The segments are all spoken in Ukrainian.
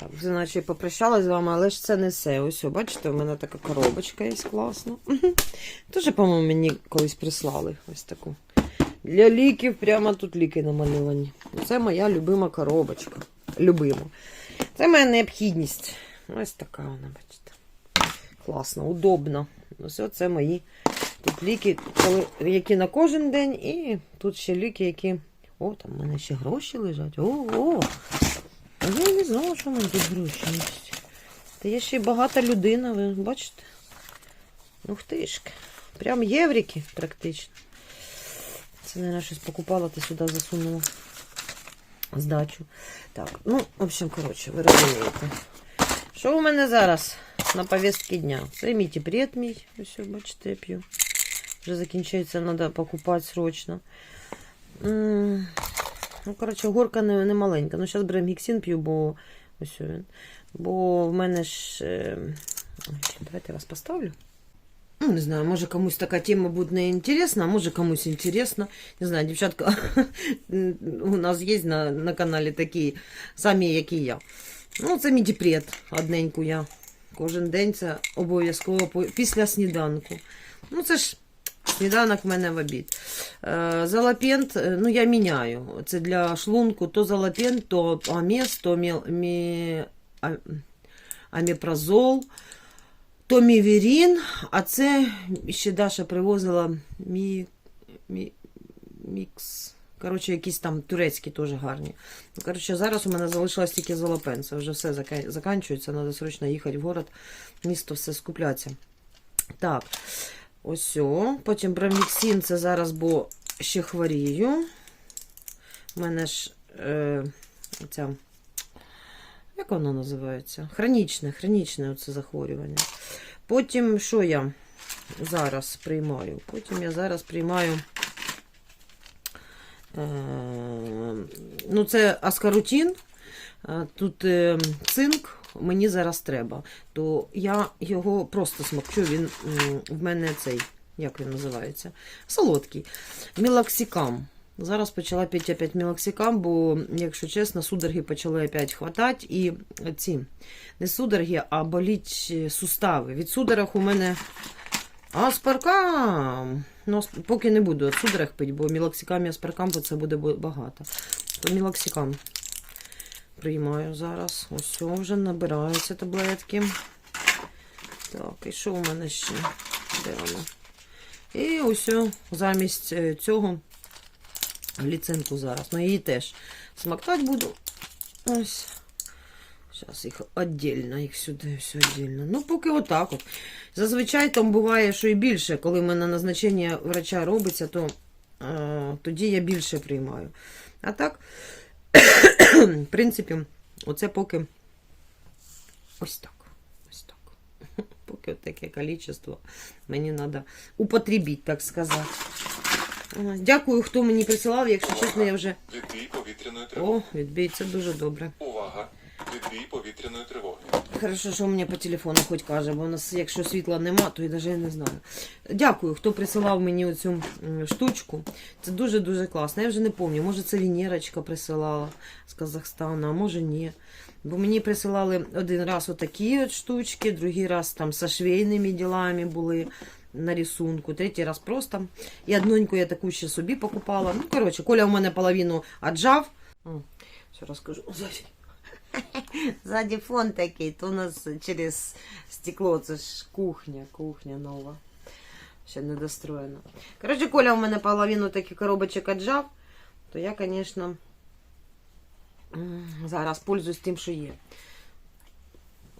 Так, вже попрощалась з вами, але ж це не все. Ось, бачите, у мене така коробочка є класна. Тоже, по-моєму, мені колись прислали ось таку. Для ліків прямо тут ліки намальовані. Це моя любима коробочка. Любима. Це моя необхідність. Ось така вона, бачите. Класно, удобно. Ось це мої тут ліки, які на кожен день, і тут ще ліки, які. О, там в мене ще гроші лежать. О, о. А я не знала, що в тут гроші. Та я ще й багата людина, ви бачите? Ух тишки. Прям єврики практично. Це, мабуть, щось покупала, ти сюди засунула здачу. Так, ну, в общем, коротше, ви розумієте. Що у мене зараз на повістки дня? Це тіпред мій. Ось, бачите, я п'ю. Вже закінчується, треба покупати срочно. Ну, коротше, горка не, не маленька. Ну, зараз беремо гіксін п'ю, бо ось він. Бо в мене ж. Е... ой, Давайте я вас поставлю. Ну, не знаю, може комусь така тема буде не інтересна, а може комусь інтересно. Не знаю, дівчатка у нас є на, на каналі такі самі, як і я. Ну, це мій діпред, одненьку я. Кожен день це обов'язково після сніданку. Ну, це ж сніданок в мене в обід. Е, Залапент, е, ну я міняю. Це для шлунку то залапент, то амес, то мі, мі, а, аміпразол, то міверін, а це ще Даша привозила мі, мі, мікс. Коротше, якісь там турецькі теж гарні. Ну, Коротше, зараз у мене залишилось тільки залапен. Це вже все зака- заканчується. Треба срочно їхати в город, місто все скуплятися. Так, ось. Потім броміксін, це зараз, бо ще хворію. У мене ж е, ця, як воно називається? Хронічне, хронічне оце захворювання. Потім, що я зараз приймаю? Потім я зараз приймаю. Е, ну, це аскарутін. Тут е, цинк мені зараз треба. То я його просто смокчу. Він в мене цей, як він називається? Солодкий. Мілоксикам. Зараз почала пити опять мілоксикам, бо, якщо чесно, судороги почали опять хватати. І ці не судороги, а боліть сустави. Від судорог у мене аспаркам. Ну, поки не буду от судорог пити, бо мілоксикам і аспаркам то це буде багато. То мілоксикам приймаю зараз. Ось вже набираються таблетки. Так, і що у мене ще? Де воно? І ось замість е, цього гліцинку зараз. Ну її теж смактати буду. Ось. Зараз їх віддільно, їх сюди все віддільно. Ну, поки отак от. Зазвичай там буває, що і більше, коли в мене назначення врача робиться, то е, тоді я більше приймаю. А так, в принципі, оце поки ось так. Ось так. Поки таке кількість мені треба употребити, так сказати. Дякую, хто мені присилав, якщо чесно, я вже. Відбій повітряної тривоги. О, відбій, це дуже добре. Відбій повітряної тривоги. Хорошо, що мені по телефону хоч каже, бо у нас, якщо світла нема, то я навіть не знаю. Дякую, хто присилав мені оцю штучку. Це дуже-дуже класно. Я вже не пам'ятаю, може це Венерочка присилала з Казахстану, а може ні. Бо мені присилали один раз отакі от штучки, другий раз там со швейними ділами були на рисунку, третій раз просто. І одненьку я таку ще собі покупала. Ну, коротше, Коля у мене половину отжав. Ще розкажу. Ззаді. Ззаді фон такий, то у нас через стекло, це ж кухня, кухня нова. Ще не достроєна. Коротше, Коля у мене половину таких коробочок отжав, то я, звісно, зараз пользуюсь тим, що є.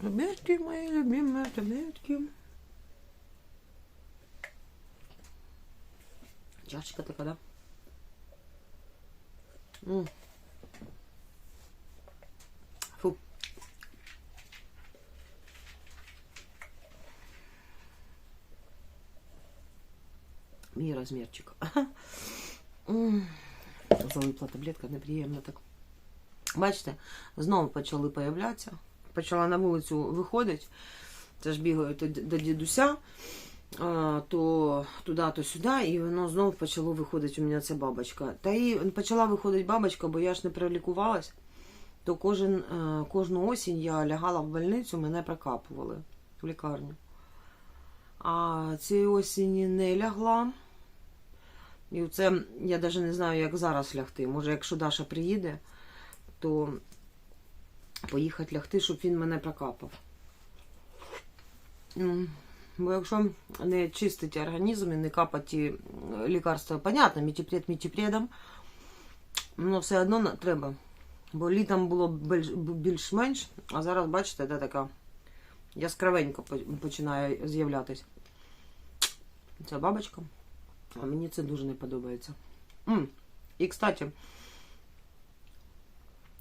Таблетки мої любимі, таблетки. Чашечка така, да? М. Фу. Мій розмірчик. Залипла таблетка, неприємно так. Бачите, знову почали появлятися. Почала на вулицю виходити. Це ж бігаю до дідуся, то туди, то сюди, і воно знову почало виходити у мене ця бабочка. Та і почала виходити бабочка, бо я ж не пролікувалась. то кожен, е, кожну осінь я лягала в больницю, мене прокапували в лікарню. А цієї осені не лягла. І це я навіть не знаю, як зараз лягти. Може, якщо Даша приїде, то поїхати лягти, щоб він мене прокапав. Бо якщо не чистити організм і не капати е, лікарства, понятно, мітіпред мітіпредом, але все одно треба. Бо літом було більш- більш-менш, а зараз, бачите, де така яскравенько по- починає з'являтися. Ця бабочка. А мені це дуже не подобається. М, І, кстати,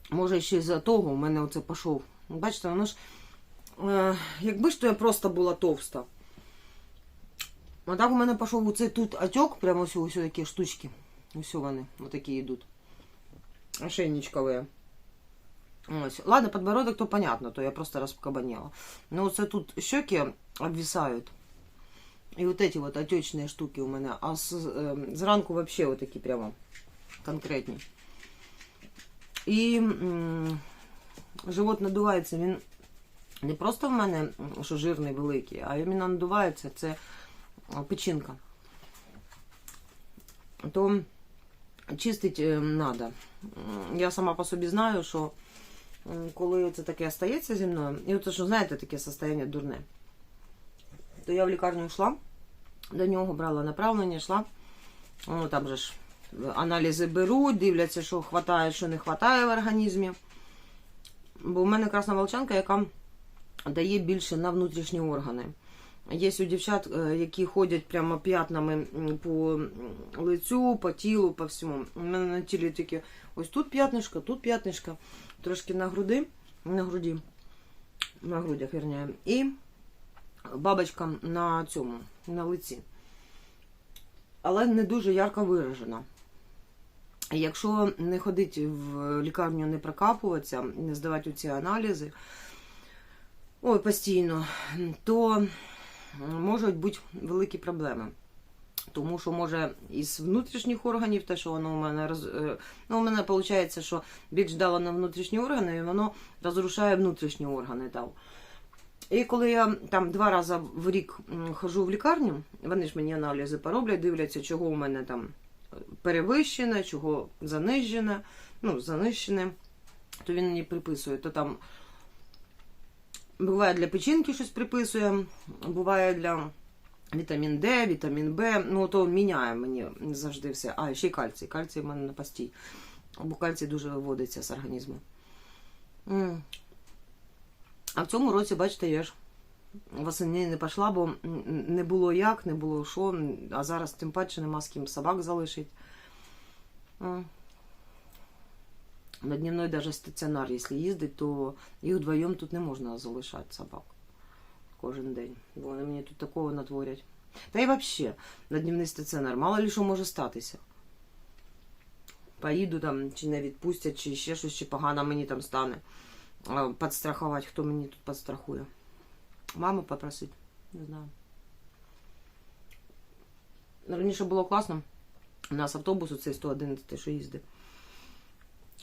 може ще з-за того у мене оце пішов. Бачите, воно ж. Е, якби ж то я просто була товста. А так у мене пішов оцей тут отек, прямо ось, ось такі штучки. Ось вони, отакі йдуть. Ошейничковые. Ось. Ладно, подбородок, то понятно, то я просто раскабанела. Но вот тут щеки обвисают. И вот эти вот отечные штуки у меня. А с, э, зранку вообще вот такие прямо конкретні. І м, живот надувається. Він не просто в мене, м, що жирний великий, а іменно надувається. Це а, печінка. То чистить е, надо. М, Я сама по собі знаю, що м, коли це таке стається зі мною, і от що знаєте, таке состояние дурне, то я в лікарню йшла, до нього брала направлення, йшла. Ну, там же ж аналізи беруть, дивляться, що хватає, що не хватає в організмі. Бо в мене красна волчанка, яка дає більше на внутрішні органи. Є у дівчат, е, які ходять прямо п'ятнами по лицю, по тілу, по всьому. У мене на тілі тільки ось тут п'ятнишко, тут п'ятнишко, трошки на груди, на груді, на грудях, вірніше, і бабочка на цьому, на лиці. Але не дуже ярко виражена. Якщо не ходити в лікарню, не прокапуватися, не здавати ці аналізи, ой, постійно, то можуть бути великі проблеми. Тому що може із внутрішніх органів, те, що воно у мене роз... е, ну, у мене виходить, що більш дало на внутрішні органи, і воно розрушає внутрішні органи. Там. І коли я там два рази в рік м, ходжу в лікарню, вони ж мені аналізи пороблять, дивляться, чого у мене там перевищене, чого занижене, ну, занищене, то він мені приписує, то там буває для печінки щось приписує, буває для вітамін Д, вітамін Б, ну то міняє мені завжди все. А, ще й кальцій. Кальцій в мене на постій. Бо кальцій дуже виводиться з організму. А в цьому році, бачите, я ж восени не пішла, бо не було як, не було що, а зараз тим паче нема з ким собак залишить. М. На дневной даже стаціонар, якщо їздить, то їх вдвоєм тут не можна залишати собак кожен день. Бо вони мені тут такого натворять. Та й взагалі, на дневний стаціонар, мало ли що може статися. Поїду там, чи не відпустять, чи ще щось, чи погано мені там стане. А, Підстрахувати, хто мені тут підстрахує. Маму попросити, не знаю. Раніше було класно. У нас автобус, оцей 111, що їздить.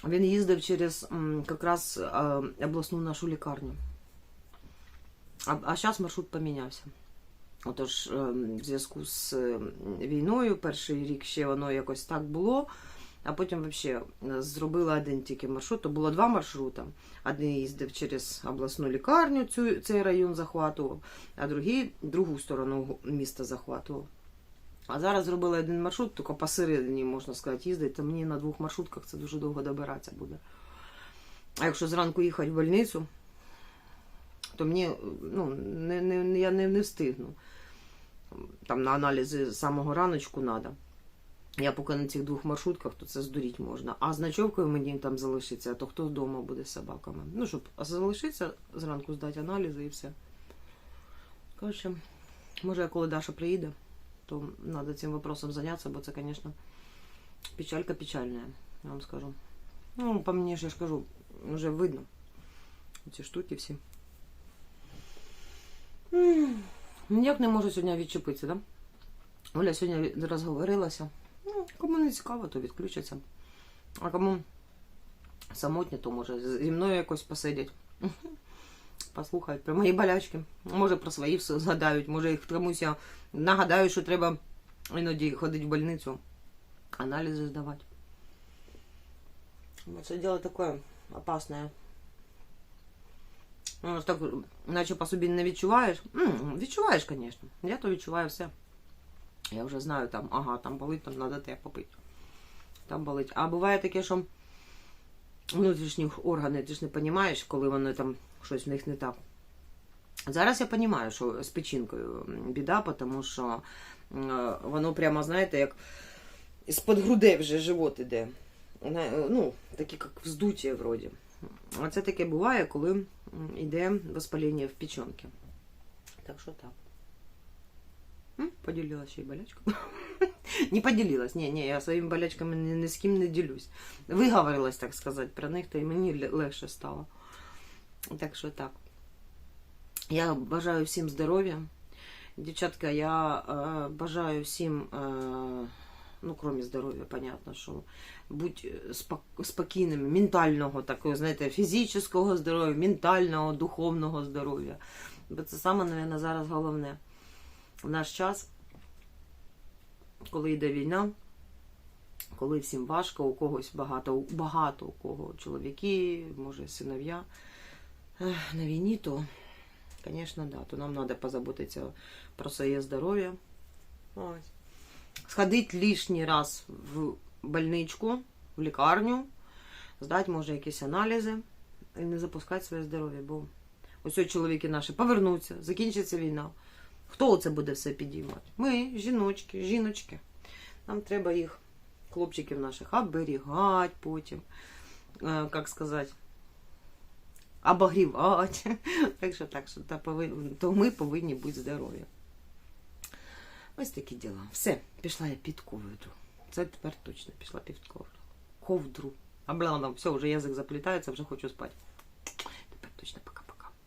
Він їздив через якраз е, обласну нашу лікарню. А, а зараз маршрут помінявся. Отож, е, в зв'язку з війною, перший рік ще воно якось так було, а потім взагалі зробили один тільки маршрут. То було два маршрути. Один їздив через обласну лікарню, цю, цей район захватував, а другий другу сторону міста захватував. А зараз зробили один маршрут, тільки посередині, можна сказати, їздить, то мені на двох маршрутках це дуже довго добиратися буде. А якщо зранку їхати в больницю, то мені ну, не, не, я не, не встигну. Там на аналізи самого раночку треба. Я поки на цих двох маршрутках, то це здуріть можна. А з ночовкою мені там залишиться, то хто вдома буде з собаками. Ну, щоб залишитися, зранку здати аналізи і все. Коротше, може, коли Даша приїде, то треба цим вопросом зайнятися, бо це, звісно, печалька печальна, я вам скажу. Ну, по мені ж я ж кажу, вже видно ці штуки всі. Ніяк не можу сьогодні відчепитися, да? Оля сьогодні розговорилася. Ну, кому не цікаво, то відключаться. А кому самотні, то може зі мною якось посидять. Послухають про мої болячки. Може про свої все згадають, може їх комусь я нагадаю, що треба іноді ходити в больницю, аналізи здавати. Ну, Це діло таке опасне. Ну, так, наче по собі не відчуваєш. М, відчуваєш, звісно. Я то відчуваю все. Я вже знаю, там, ага, там болить, там треба те попити. Там болить. А буває таке, що внутрішні органи, ти ж не розумієш, коли вони там щось в них не так. Зараз я розумію, що з печінкою біда, тому що е, воно прямо, знаєте, як з-під грудей вже живот іде. Ну, такі як вздуття вроді. А це таке буває, коли йде воспалення в печінки. Так що так. М, Поділилась ще й болячкою. Не поділилась, ні, ні, я своїми болячками ні, ні з ким не ділюсь. Виговорилась, так сказати, про них, то і мені легше стало. Так що так. Я бажаю всім здоров'я. Дівчатка, я е, бажаю всім, е, ну, крім здоров'я, понятно, що будь спок- спокійними, ментального, такого, знаєте, фізичного здоров'я, ментального, духовного здоров'я. Бо це саме, мабуть, зараз головне. В наш час, коли йде війна, коли всім важко, у когось багато, багато у кого чоловіки, може, синов'я на війні, то, звісно, да, то нам треба позаботитися про своє здоров'я. Ось. Сходити лишній раз в больничку, в лікарню, здати, може, якісь аналізи і не запускати своє здоров'я, бо ось чоловіки наші повернуться, закінчиться війна. Хто це буде все підіймати? Ми, жіночки, жіночки. Нам треба їх, хлопчиків наших, оберігати потім, е, як сказати, обогрівати. Так що, так що, то ми повинні бути здорові. Ось такі діла. Все, пішла я під ковдру. Це тепер точно пішла під ковдру. Ковдру. Облана, все, вже язик заплітається, вже хочу спати. Тепер точно.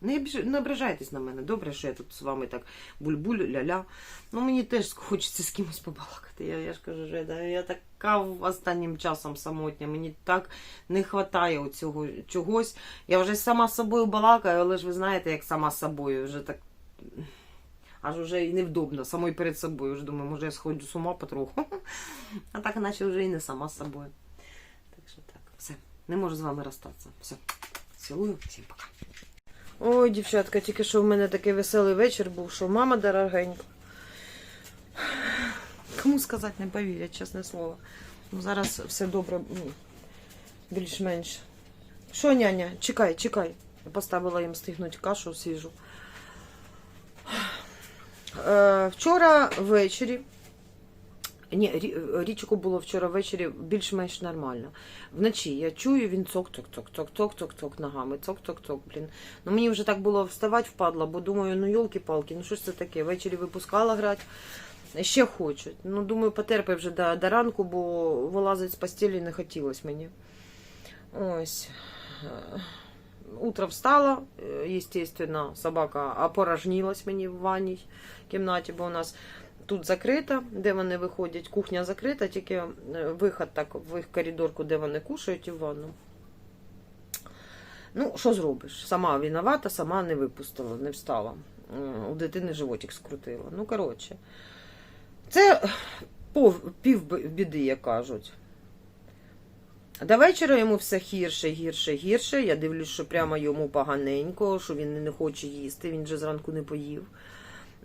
Не, не ображайтесь на мене. Добре, що я тут з вами так буль-буль, ля-ля. Ну мені теж хочеться з кимось побалакати. Я, я ж кажу, що да, я така останнім часом самотня. Мені так не вистачає цього чогось. Я вже сама з собою балакаю, але ж ви знаєте, як сама з собою вже так. Аж вже і невдобно, самою перед собою. Вже думаю, може я сходжу з ума потроху. А так, наче вже і не сама з собою. Так що так, все. Не можу з вами розстатися. Все. Цілую, всім пока. Ой, дівчатка, тільки що в мене такий веселий вечір був, що мама дорогенька. Кому сказати не повірять, чесне слово. Ну, зараз все добре, ну, більш-менш. Що, няня, чекай, чекай. Я поставила їм стигнути кашу свіжу. Е, вчора ввечері. Ні, річку було вчора ввечері більш-менш нормально. Вночі я чую, він цок-цок-цок-цок-цок-цок-цок ногами, цок-цок-цок, блін. Ну мені вже так було вставати впадло, бо думаю, ну йолки-палки, ну що ж це таке? Ввечері випускала грати. Ще хочуть. Ну, думаю, потерпи вже до, до ранку, бо вилазити з постелі не хотілося мені. Ось. Е, Утро встала, е, естественно, собака опорожнилась мені в ванній кімнаті, бо у нас тут закрита, де вони виходять, кухня закрита, тільки е, виход так в їх коридорку, де вони кушають і в ванну. Ну, що зробиш? Сама виновата, сама не випустила, не встала. У дитини животик скрутила. Ну, коротше. Це пов, пів біди, як кажуть. До вечора йому все гірше, гірше, гірше. Я дивлюсь, що прямо йому поганенько, що він не хоче їсти, він вже зранку не поїв.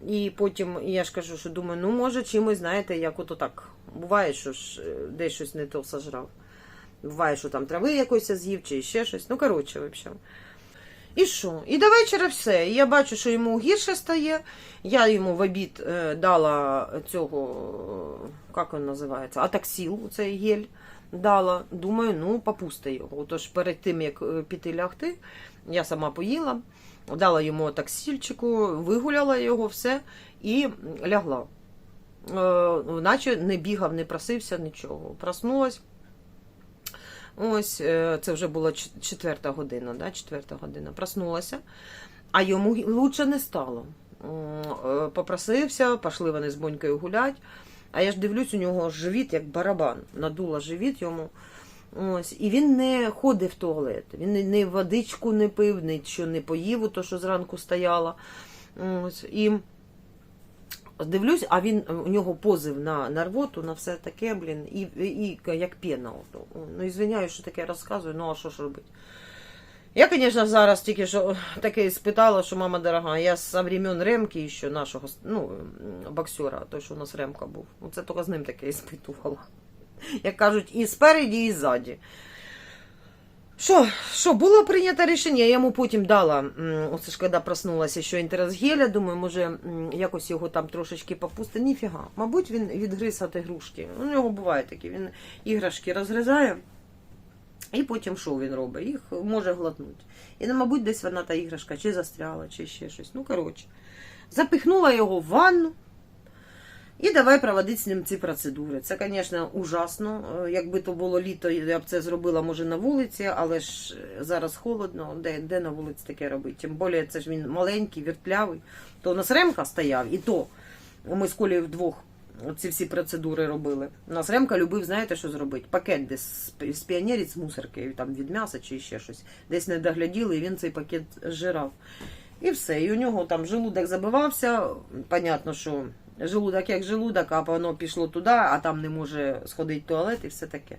І потім я ж кажу, що думаю, ну може чимось, знаєте, як ото так. Буває, що ж е, десь щось не то сожрав. Буває, що там трави якоїсь з'їв чи ще щось. Ну, коротше, взагалі. І що? І до вечора все. І я бачу, що йому гірше стає. Я йому в обід е, дала цього, як він називається, атаксіл, цей гель дала. Думаю, ну, попусти його. Тож перед тим, як е, піти лягти, я сама поїла, дала йому таксільчику, вигуляла його все і лягла. Е, наче не бігав, не просився, нічого. Проснулась. Ось е, це вже була четверта година, да? четверта година. Проснулася, а йому лучше не стало. Е, Попросився, пішли вони з бонькою гулять. А я ж дивлюсь, у нього живіт як барабан. Надула живіт йому. Ось, і він не ходив в туалет. Він ні водичку не пив, нічого не поїв, то, що зранку стояло. Ось, і дивлюсь, а він у нього позив на, на рвоту, на все таке, блін, і, і, як ото. Ну, і звиняю, що таке розказую, ну а що ж робити? Я, звісно, зараз тільки що таке спитала, що мама дорога, я з времен Ремки ще нашого ну, боксера, той, що у нас Ремка був. Оце тільки з ним таке іспитувала. Як кажуть, і спереді, і ззаді. Що, що, було прийнято рішення, я йому потім дала, оце ж коли проснулася, що інтерес геля, думаю, може якось його там трошечки попусти. Ніфіга. Мабуть, він відгриз от ігрушки. У нього буває таке, він іграшки розгризає, і потім що він робить? Їх може глотнути. І, ну, мабуть, десь вона та іграшка чи застряла, чи ще щось. Ну, коротше, запихнула його в ванну. І давай проводити з ним ці процедури. Це, звісно, ужасно. Е, Якби то було літо, я б це зробила, може, на вулиці, але ж е, зараз холодно, де, де на вулиці таке робити? Тим більше, це ж він маленький, віртлявий. То у нас Ремка стояв, і то ми з Колею вдвох ці всі процедури робили. У нас Ремка любив, знаєте, що зробити? Пакет десь з піонерів з мусорки, там від м'яса чи ще щось. Десь не догляділи, і він цей пакет зжирав. І все. І у нього там желудок забивався. Понятно, що желудок як желудок, а воно пішло туди, а там не може сходити в туалет і все таке.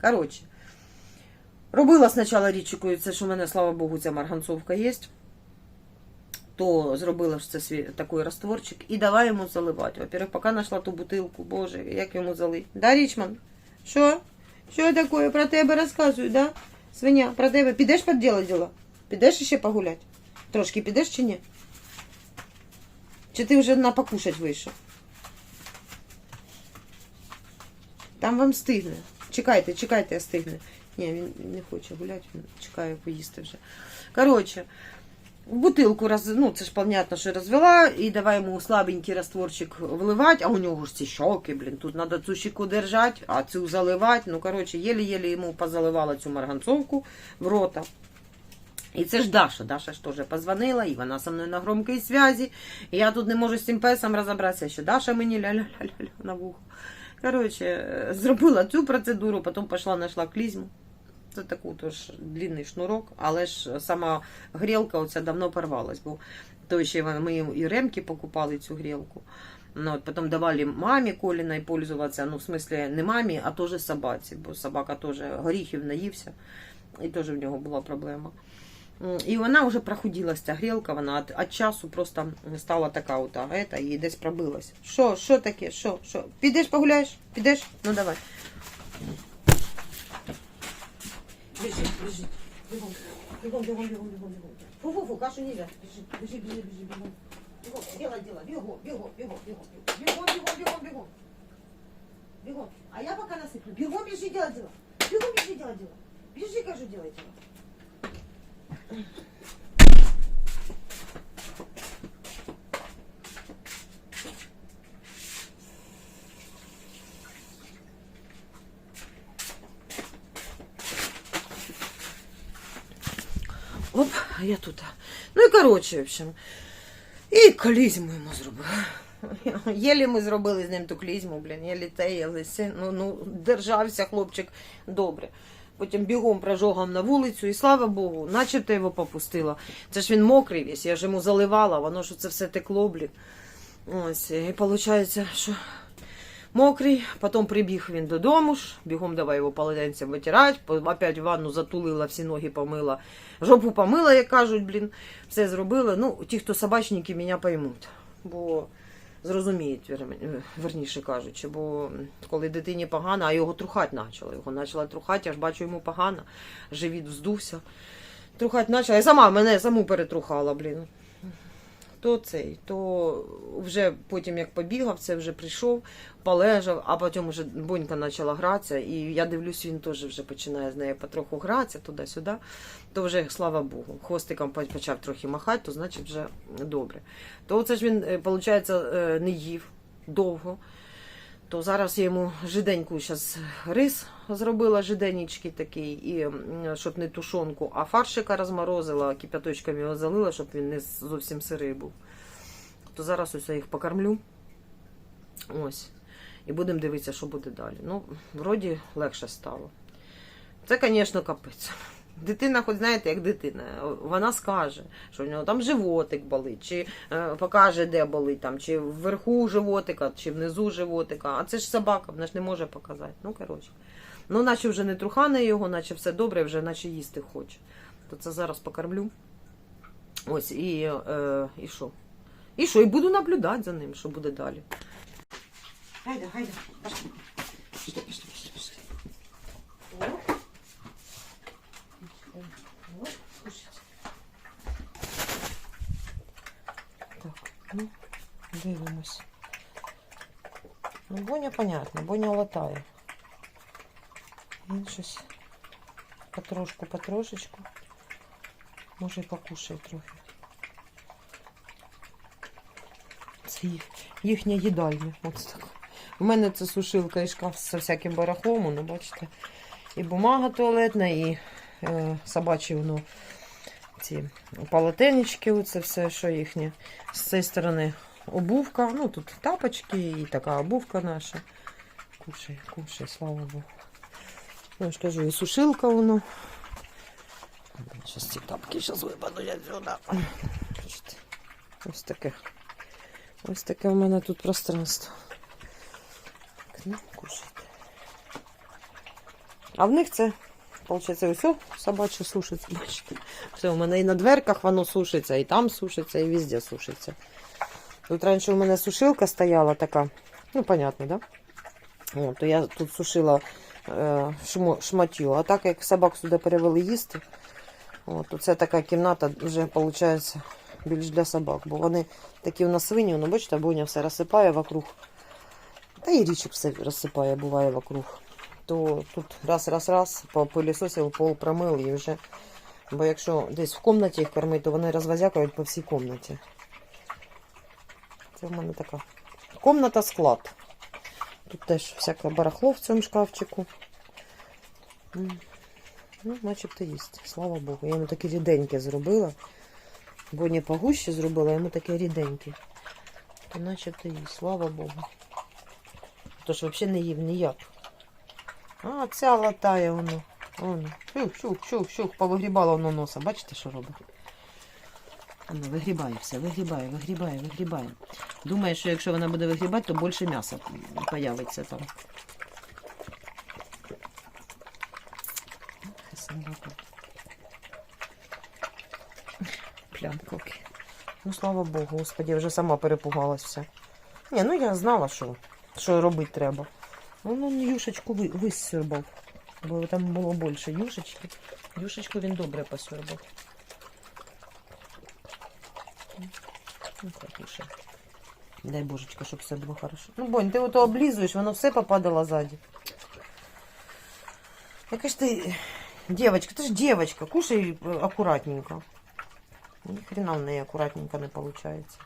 Коротше, робила спочатку річкою, це ж у мене, слава Богу, ця марганцовка є. То зробила ж це свій такий растворчик і давай йому заливати. Во-первых, поки знайшла ту бутилку, боже, як йому залити. Да, Річман? Що? Що таке? Про тебе розказую, да? Свиня, про тебе. Підеш під діло? Підеш ще погуляти? Трошки підеш чи ні? Чи ти вже на покушать вийшов? Там вам стигне. Чекайте, чекайте, я стигне. Ні, він не хоче гуляти, він чекає поїсти вже. Коротше, бутилку роз... ну це ж понятно, що розвела, і давай йому слабенький растворчик вливати, а у нього ж ці щоки, блін, тут треба цю щеку держати, а цю заливати. Ну, коротше, єлі-єлі йому позаливала цю марганцовку в рота. І це ж Даша. Даша ж теж позвонила, і вона зі мною на громкій зв'язі. І я тут не можу з цим песом розібратися, що Даша мені ля-ля-ля-ля на вухо. Коротше, е, зробила цю процедуру, потім пішла, знайшла клізму. Це таку тож длинний шнурок, але ж сама грілка оця давно порвалась, бо то ще ми і ремки покупали цю грілку. Ну, от потім давали мамі Коліна пользуватися, ну, в смислі, не мамі, а теж собаці, бо собака теж горіхів наївся, і теж в нього була проблема. І вона вже прохудилась, ця грілка, вона від, від часу просто стала така от, а ета, і десь пробилась. Що, що таке? Що, що? Підеш погуляєш? Підеш? Ну давай. Біжить, біжить. Бігом, бігом, бігом, бігом, бігом. Фу-фу-фу, кашу не Біжить, біжить, біжить, біжить, бігом. Бігом, діла, діла, бігом, бігом, бігом, бігом. Бігом, бігом, бігом, бігом. А я поки насиплю. Бігом, біжи, діла, діла. Бігом, біжи, діла, діла. Біжи, кажу, діла, діла. Оп, а я тут. Ну і коротше, в общем. І клізму йому зробили. Єлі ми зробили з ним ту клізму, блін, єлі те, єлі се. Ну, ну, держався хлопчик добре. Потім бігом прожогом на вулицю, і слава Богу, начебто його попустила. Це ж він мокрий весь, я ж йому заливала, воно ж це все текло, блін. Ось, і виходить, що мокрий, потім прибіг він додому ж, бігом давай його полотенцем витирати, опять ванну затулила, всі ноги помила, жопу помила, як кажуть, блін, все зробила. Ну, ті, хто собачники, мене поймуть, бо зрозуміють, вер- верніше кажучи, бо коли дитині погано, а його трухати почала, його почала трухати, я ж бачу, йому погано, живіт вздувся. Трухати почала, я сама мене саму перетрухала, блін. То цей, то вже потім як побігав, це вже прийшов, полежав, а потім вже бонька почала гратися, і я дивлюсь, він теж вже починає з нею потроху гратися туди-сюди. То вже, слава Богу, хвостиком почав трохи махати, то значить вже добре. То це ж він, виходить, не їв довго. То зараз я йому жиденьку зараз рис зробила, жиденічки такий, і щоб не тушонку, а фаршика розморозила, кипяточками його залила, щоб він не зовсім сирий був. То зараз ось я їх покормлю. Ось. І будемо дивитися, що буде далі. Ну, вроді легше стало. Це, звісно, капець. Дитина, хоч знаєте, як дитина, вона скаже, що в нього там животик болить, чи е, покаже, де болить, там, чи вверху животика, чи внизу животика. А це ж собака, вона ж не може показати. Ну, коротше. Ну, наче вже не трухане його, наче все добре, вже наче їсти хоче. То це зараз покормлю. Ось, і, е, і що? І що? І буду наблюдати за ним, що буде далі. Гайда, гайда, пішли, пішли, пішли. О. О, кушайте. Так, ну, дивимось. Ну, Боня понятно, Боня латає. Він щось потрошку, потрошечку. Може і покушає трохи. Це їх, їхня їдальня. Ось так. У мене це сушилка і шкаф з всяким барахлом, ну бачите. І бумага туалетна, і е, собачі воно ці полотенечки, оце все, що їхнє. З цієї сторони обувка. Ну тут тапочки і така обувка наша. Кушай, кушай, слава Богу. Ну, я ж кажу, і сушилка воно. Зараз ці тапки зараз випаду я сюди. Ось таке. Ось таке у мене тут пространство. Так, ну, кушайте. А в них це, виходить, все собаче сушиться, бачите. Все, у мене і на дверках воно сушиться, і там сушиться, і везде сушиться. Тут раніше у мене сушилка стояла така, ну, понятно, да? О, то я тут сушила е, шмо, шматю. А так як собак сюди перевели їсти, от, то це така кімната вже виходить більш для собак. Бо вони такі у нас свині, ну бачите, боня все розсипає вокруг. Та і річок все розсипає, буває вокруг. То тут раз-раз-раз попилісосив, пол промив і вже. Бо якщо десь в кімнаті їх кормить, то вони розвозякають по всій кімнаті. Це в мене така комната-склад. Тут теж всяке барахло в цьому шкафчику. Ну, начебто їсть. Слава Богу. Я йому такі ріденькі зробила. Бо не погуще зробила, йому таке ріденьке. То начебто їсть, слава Богу. Тож взагалі не їв ніяк. А, ця латає воно. Воно. Щух, щух, щух, щух, повигрібала воно носа. Бачите, що робить? Воно вигрібає все, вигрібає, вигрібає, вигрібає. Думає, що якщо вона буде вигрібати, то більше м'яса появиться там. Собака. Ну, слава Богу, господи, я вже сама перепугалась вся. Ні, ну я знала, що, що робити треба. Ну, він юшечку ви- висьорбав. Бо там було більше юшечки. Юшечку він добре посьорбав. Ну, хай кушає. Дай божечко, щоб все було хорошо. Ну, Бонь, ти ото облізуєш, воно все попадало ззаді. Яка ж ти девочка, ти ж девочка, кушай е, акуратненько. Ні хрена в неї акуратненько не виходить.